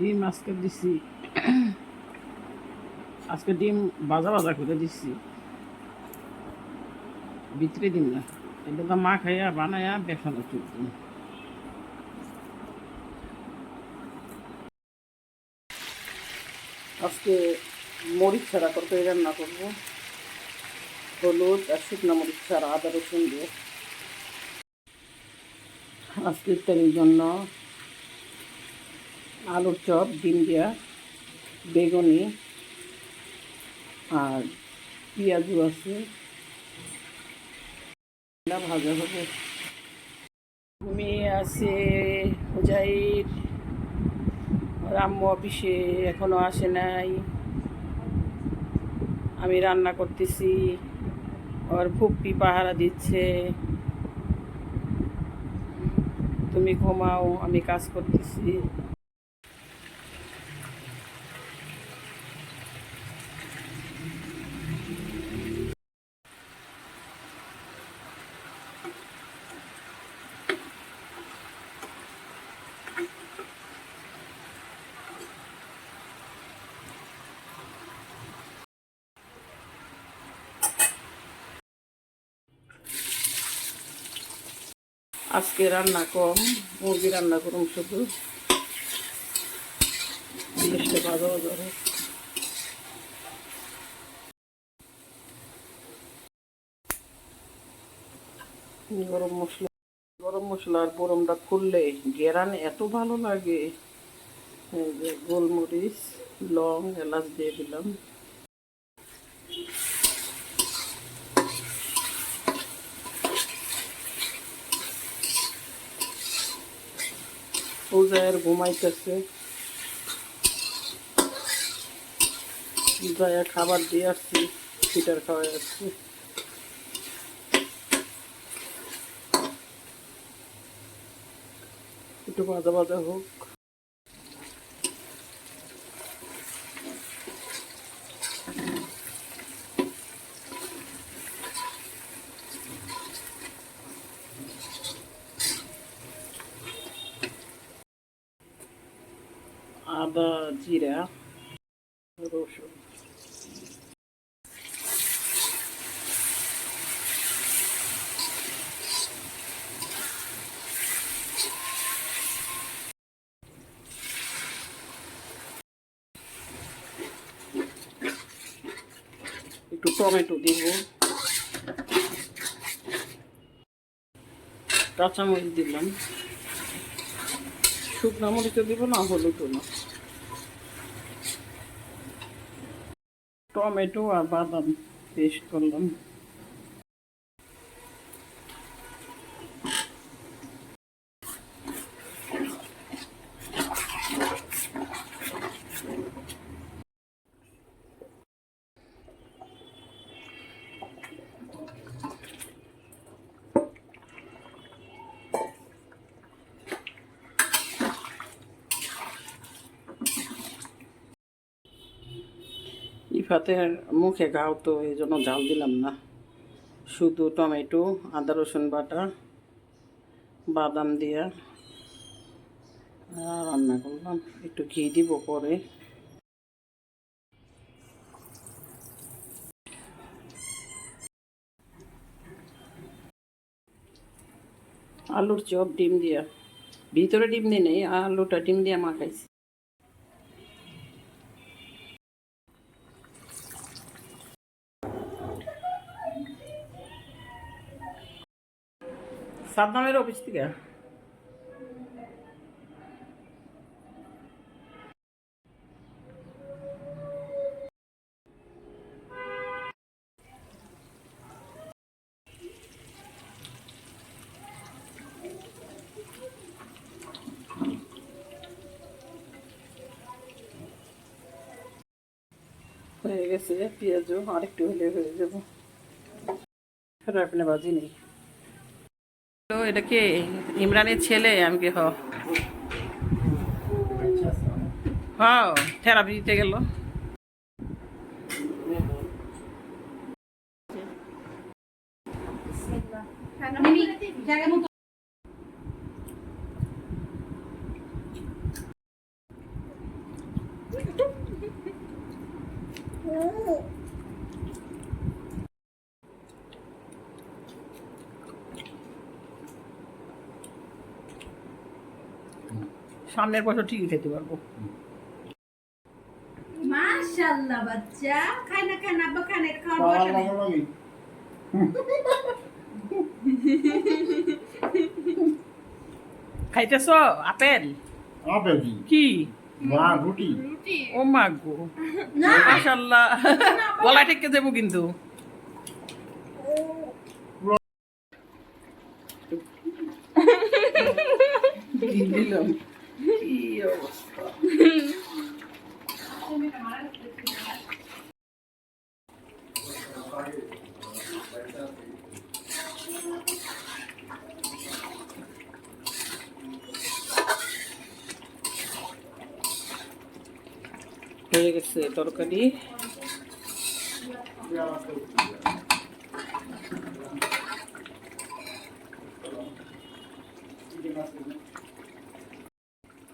ডিম আজকে দিছি। আজকে ডিম বাজা বাজা করে দিচ্ছি ভিতরে দিন না। এটা তো মা খাইয়া বানায়া চুপ দিন আজকে মরিচ ছাড়া তরকারি রান্না করব। হলুদ আর শুকনো মরিচ ছাড়া আদা রসুন দিয়ে। আজকে ইফতারির জন্য আলুর চপ, ডিম দেওয়া বেগুনি আর পেঁয়াজু আছে। ভাজা হবে। মেয়ে আছে হুজাইর রাম্য অফিসে এখনও আসে নাই। আমি রান্না করতেছি। ওর ফুপ্পি পাহারা দিচ্ছে। তুমি ঘুমাও, আমি কাজ করতেছি। আজকে রান্না কম, মুরগি রান্না করুন শুধু। ভালো গরম মশলা, গরম মশলার গরমটা খুললে গেরান এত ভালো লাগে। গোলমরিচ, লং, এলাচ দিয়ে দিলাম। পূজার ঘুমাইতেছে। ড্রায়ার খাবার দিয়ে আসছি ফিটার খাওয়াই আসছি। একটু ভাজা ভাজা হোক। আদা জিরা রসুন একটু টমেটো দিব। কাঁচামরিচ দিলাম। শুকনো মরিচও দিব না হলুদও না। টমেটো আর বাদাম পেস্ট করলাম। ইফাতের মুখে ঘাও তো এই জন্য ঝাল দিলাম না। শুধু টমেটো, আদা, রসুন বাটা, বাদাম দিয়া রান্না করলাম। একটু ঘি দিব পরে। আলুর চপ, ডিম দিয়া। ভিতরে ডিম দিয়ে নেই, আলুটা ডিম দিয়া মাখাইছি। সাদ্দামের অফিস থেকে? হয়ে গেছে পেঁয়াজও আরেকটু হলে হয়ে যাব। আপনি বাজি নেই। তো এটা কি ইমরানের ছেলে? আমি কি হ। দিতে গেল। Oh. সামনের বছর ঠিকই খেতে পারব। মাশাআল্লাহ বাচ্চা। খাই না খাই না আব্বা খান এটা খাওয়ার বয়স নেই। খাইতেছ? আপেল? আপেল কি কি? বা রুটি। রুটি। ও মা গো। না। মাশাল্লাহ। গলা ঠেকে দেবো কিন্তু। দিলাম? অবস্থা হয়ে গেছে তরকারি।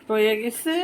হয়ে গেছে।